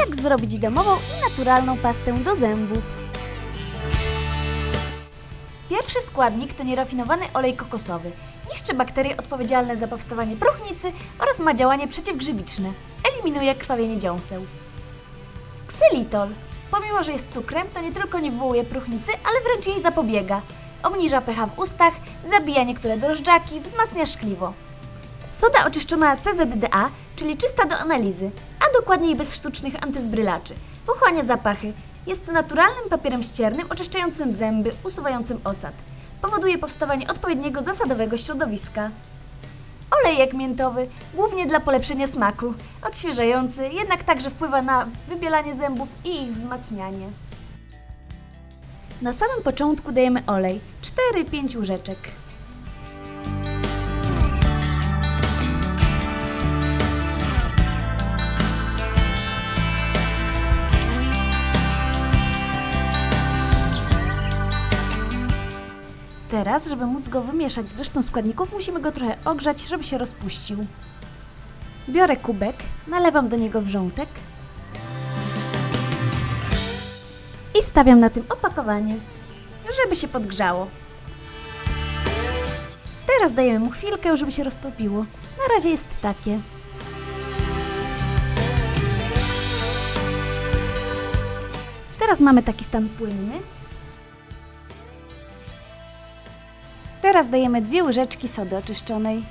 jak zrobić domową i naturalną pastę do zębów. Pierwszy składnik to nierafinowany olej kokosowy. Niszczy bakterie odpowiedzialne za powstawanie próchnicy oraz ma działanie przeciwgrzybiczne. Eliminuje krwawienie dziąseł. Ksylitol. Pomimo, że jest cukrem, to nie tylko nie wywołuje próchnicy, ale wręcz jej zapobiega. Obniża pH w ustach, zabija niektóre drożdżaki, wzmacnia szkliwo. Soda oczyszczona CZDA, czyli czysta do analizy, a dokładniej bez sztucznych antyzbrylaczy. Pochłania zapachy. Jest naturalnym papierem ściernym oczyszczającym zęby, usuwającym osad. Powoduje powstawanie odpowiedniego zasadowego środowiska. Olejek miętowy, głównie dla polepszenia smaku. Odświeżający, jednak także wpływa na wybielanie zębów i ich wzmacnianie. Na samym początku dajemy olej 4-5 łyżeczek. Teraz, żeby móc go wymieszać z resztą składników, musimy go trochę ogrzać, żeby się rozpuścił. Biorę kubek, nalewam do niego wrzątek i stawiam na tym opakowanie, żeby się podgrzało. Teraz dajemy mu chwilkę, żeby się roztopiło. Na razie jest takie. Teraz mamy taki stan płynny. Teraz dajemy dwie łyżeczki sody oczyszczonej.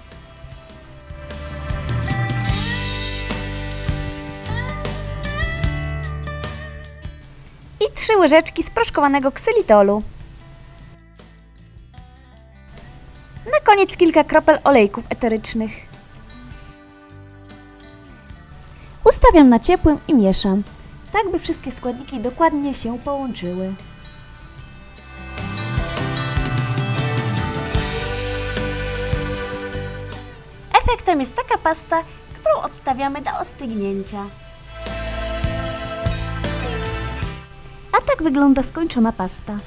I trzy łyżeczki sproszkowanego ksylitolu. Na koniec kilka kropel olejków eterycznych. Ustawiam na ciepłym i mieszam, tak by wszystkie składniki dokładnie się połączyły. Efektem jest taka pasta, którą odstawiamy do ostygnięcia. A tak wygląda skończona pasta.